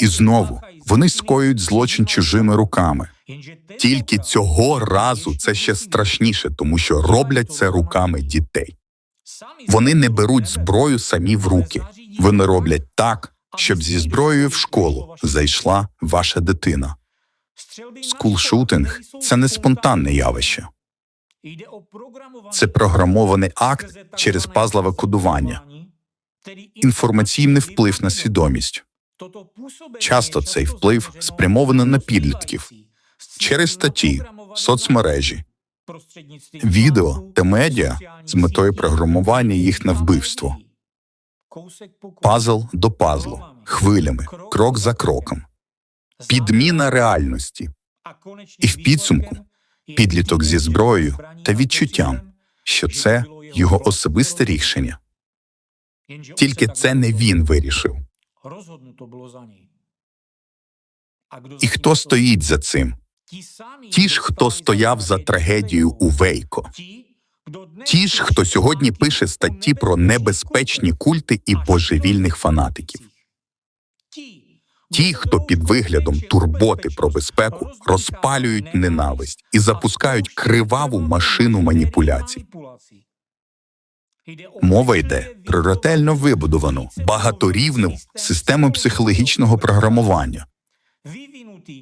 І знову вони скоюють злочин чужими руками. Тільки цього разу це ще страшніше, тому що роблять це руками дітей. Вони не беруть зброю самі в руки. Вони роблять так, щоб зі зброєю в школу зайшла ваша дитина. Скулшутинг – це не спонтанне явище. Це програмований акт через пазлове кодування, інформаційний вплив на свідомість. Часто цей вплив спрямований на підлітків через статті, соцмережі, відео та медіа з метою програмування їх на вбивство. пазл до пазлу, хвилями, крок за кроком, підміна реальності, І в підсумку підліток зі зброєю та відчуттям, що це його особисте рішення. Тільки це не він вирішив. І хто стоїть за цим? Ті ж, хто стояв за трагедією у Вейко. Ті ж, хто сьогодні пише статті про небезпечні культи і божевільних фанатиків. Ті, хто під виглядом турботи про безпеку розпалюють ненависть і запускають криваву машину маніпуляцій. Мова йде про ретельно вибудовану багаторівневу систему психологічного програмування,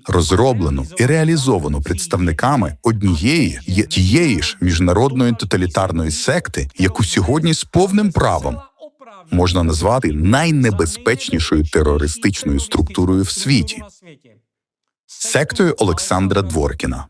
розроблену і реалізовану представниками однієї є тієї ж міжнародної тоталітарної секти, яку сьогодні з повним правом можна назвати найнебезпечнішою терористичною структурою в світі сектою Олександра Дворкіна.